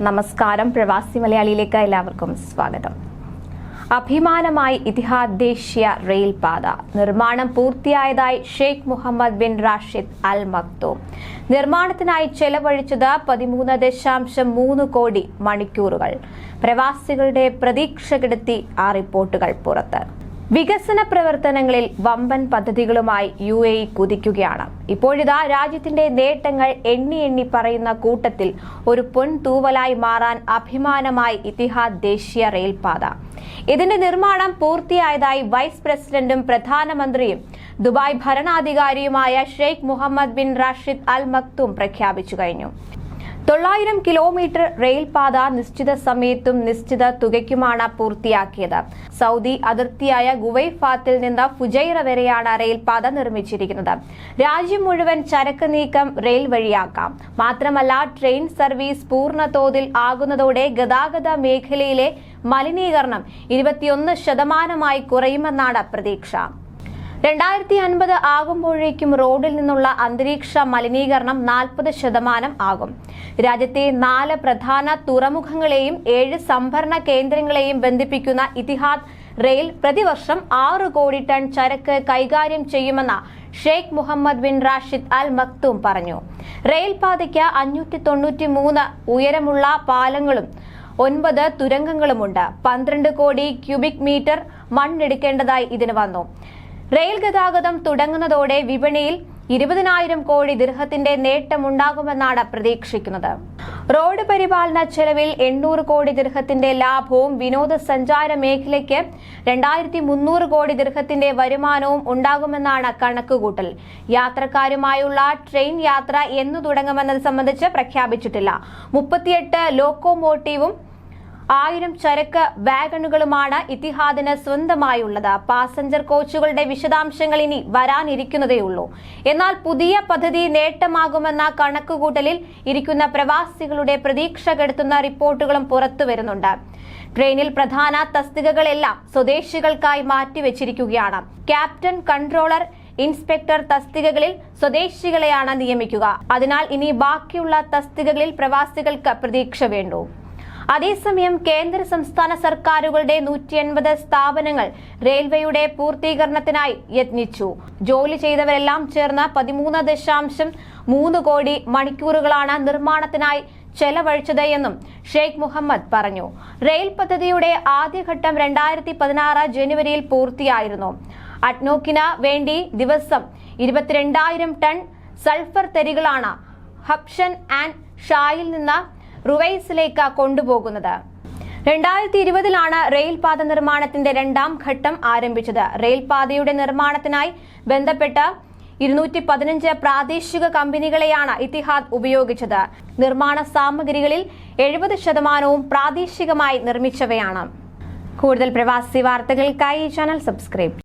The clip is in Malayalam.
നമസ്കാരം. പ്രവാസി മലയാളിയിലേക്ക് എല്ലാവർക്കും സ്വാഗതം. അഭിമാനമായി ഇതിഹാദ് ദേശീയ റെയിൽപാത നിർമ്മാണം പൂർത്തിയായതായി Sheikh Mohammed bin Rashid Al Maktoum നിർമ്മാണത്തിനായി ചെലവഴിച്ചത് പതിമൂന്ന് ദശാംശം മൂന്ന് കോടി മണിക്കൂറുകൾ. പ്രവാസികളുടെ പ്രതീക്ഷ കെടുത്തി ആ റിപ്പോർട്ടുകൾ പുറത്ത്. വികസന പ്രവർത്തനങ്ങളിൽ വമ്പൻ പദ്ധതികളുമായി യു എ ഇ കുതിക്കുകയാണ്. ഇപ്പോഴിതാ രാജ്യത്തിന്റെ നേട്ടങ്ങൾ എണ്ണി എണ്ണി പറയുന്ന കൂട്ടത്തിൽ ഒരു പൊൻതൂവലായി മാറാൻ അഭിമാനമായി ഇതിഹാദ് ദേശീയ റെയിൽപാത. ഇതിന്റെ നിർമ്മാണം പൂർത്തിയായതായി വൈസ് പ്രസിഡന്റും പ്രധാനമന്ത്രിയും Dubai ഭരണാധികാരിയുമായ Sheikh Mohammed bin Rashid Al Maktoum പ്രഖ്യാപിച്ചു കഴിഞ്ഞു. തൊള്ളായിരം കിലോമീറ്റർ റെയിൽപാത നിശ്ചിത സമയത്തും നിശ്ചിത തുകയ്ക്കുമാണ് പൂർത്തിയാക്കിയത്. സൗദി അതിർത്തിയായ ഗുവൈഫാത്തിൽ നിന്ന് ഫുജൈറ വരെയാണ് റെയിൽപാത നിർമ്മിച്ചിരിക്കുന്നത്. രാജ്യം മുഴുവൻ ചരക്ക് നീക്കം റെയിൽ വഴിയാക്കാം. മാത്രമല്ല ട്രെയിൻ സർവീസ് പൂർണ തോതിൽ ആകുന്നതോടെ ഗതാഗത മേഖലയിലെ മലിനീകരണം ഇരുപത്തിയൊന്ന് ശതമാനമായി കുറയുമെന്നാണ് പ്രതീക്ഷ. രണ്ടായിരത്തി അൻപത് ആകുമ്പോഴേക്കും റോഡിൽ നിന്നുള്ള അന്തരീക്ഷ മലിനീകരണം നാൽപ്പത് ശതമാനം ആകും. രാജ്യത്തെ നാല് പ്രധാന തുറമുഖങ്ങളെയും ഏഴ് സംഭരണ കേന്ദ്രങ്ങളെയും ബന്ധിപ്പിക്കുന്ന ഇതിഹാദ് റെയിൽ പ്രതിവർഷം ആറ് കോടി ടൺ ചരക്ക് കൈകാര്യം ചെയ്യുമെന്ന Sheikh Mohammed bin Rashid Al Maktoum പറഞ്ഞു. റെയിൽ പാതയ്ക്ക് അഞ്ഞൂറ്റി തൊണ്ണൂറ്റി മൂന്ന് ഉയരമുള്ള പാലങ്ങളും ഒൻപത് തുരങ്കങ്ങളുമുണ്ട്. പന്ത്രണ്ട് കോടി ക്യൂബിക് മീറ്റർ മണ്ണെടുക്കേണ്ടതായി ഇതിന് വന്നു. റെയിൽ ഗതാഗതം തുടങ്ങുന്നതോടെ വിപണിയിൽ ഇരുപതിനായിരം കോടി ദീർഘത്തിന്റെ നേട്ടമുണ്ടാകുമെന്നാണ് പ്രതീക്ഷിക്കുന്നത്. റോഡ് പരിപാലന ചെലവിൽ എണ്ണൂറ് കോടി ദീർഘത്തിന്റെ ലാഭവും വിനോദസഞ്ചാര മേഖലയ്ക്ക് രണ്ടായിരത്തി മുന്നൂറ് കോടി ദീർഘത്തിന്റെ വരുമാനവും ഉണ്ടാകുമെന്നാണ് കണക്കുകൂട്ടൽ. യാത്രക്കാരുമായുള്ള ട്രെയിൻ യാത്ര എന്നു തുടങ്ങുമെന്നത് സംബന്ധിച്ച് പ്രഖ്യാപിച്ചിട്ടില്ല. മുപ്പത്തിയെട്ട് ലോക്കോമോട്ടീവും ആയിരം ചരക്ക് വാഗണുകളുമാണ് ഇത്തിഹാദിന് സ്വന്തമായുള്ളത്. പാസഞ്ചർ കോച്ചുകളുടെ വിശദാംശങ്ങൾ ഇനി വരാനിരിക്കുന്നതേയുള്ളൂ. എന്നാൽ പുതിയ പദ്ധതി നേട്ടമാകുമെന്ന കണക്കുകൂട്ടലിൽ ഇരിക്കുന്ന പ്രവാസികളുടെ പ്രതീക്ഷ കെടുത്തുന്ന റിപ്പോർട്ടുകളും പുറത്തു വരുന്നുണ്ട്. ട്രെയിനിൽ പ്രധാന തസ്തികകളെല്ലാം സ്വദേശികൾക്കായി മാറ്റിവെച്ചിരിക്കുകയാണ്. ക്യാപ്റ്റൻ കൺട്രോളർ ഇൻസ്പെക്ടർ തസ്തികകളിൽ സ്വദേശികളെയാണ് നിയമിക്കുക. അതിനാൽ ഇനി ബാക്കിയുള്ള തസ്തികകളിൽ പ്രവാസികൾക്ക് പ്രതീക്ഷ വേണ്ടു. അതേസമയം കേന്ദ്ര സംസ്ഥാന സർക്കാരുകളുടെ നൂറ്റി എൺപത് സ്ഥാപനങ്ങൾ റെയിൽവേയുടെ പൂർത്തീകരണത്തിനായി യത്നിച്ചു. ജോലി ചെയ്തവരെല്ലാം ചേർന്ന് പതിമൂന്ന് ദശാംശം മൂന്ന് കോടി മണിക്കൂറുകളാണ് നിർമ്മാണത്തിനായി ചെലവഴിച്ചത് എന്നും ഷെയ്ഖ് മുഹമ്മദ് പറഞ്ഞു. റെയിൽ പദ്ധതിയുടെ ആദ്യഘട്ടം രണ്ടായിരത്തി പതിനാറ് ജനുവരിയിൽ പൂർത്തിയായിരുന്നു. അഡ്നോക്കിന് വേണ്ടി ദിവസം ഇരുപത്തിരണ്ടായിരം ടൺ സൾഫർ തെരികളാണ് ഹബ്ഷൻ ആൻഡ് ഷായിൽ നിന്ന് റുവൈസിലേക്ക് കൊണ്ടുപോകുന്നത്. രണ്ടായിരത്തി ഇരുപതിലാണ് റെയിൽപാത നിർമ്മാണത്തിന്റെ രണ്ടാം ഘട്ടം ആരംഭിച്ചത്. റെയിൽപാതയുടെ നിർമ്മാണത്തിനായി ബന്ധപ്പെട്ട ഇരുന്നൂറ്റി പതിനഞ്ച് പ്രാദേശിക കമ്പനികളെയാണ് ഇത്തിഹാദ് ഉപയോഗിച്ചത്. നിർമ്മാണ സാമഗ്രികളിൽ എഴുപത് ശതമാനവും പ്രാദേശികമായി നിർമ്മിച്ചവയാണ്. കൂടുതൽ പ്രവാസി വാർത്തകൾക്കായി ചാനൽ സബ്സ്ക്രൈബ്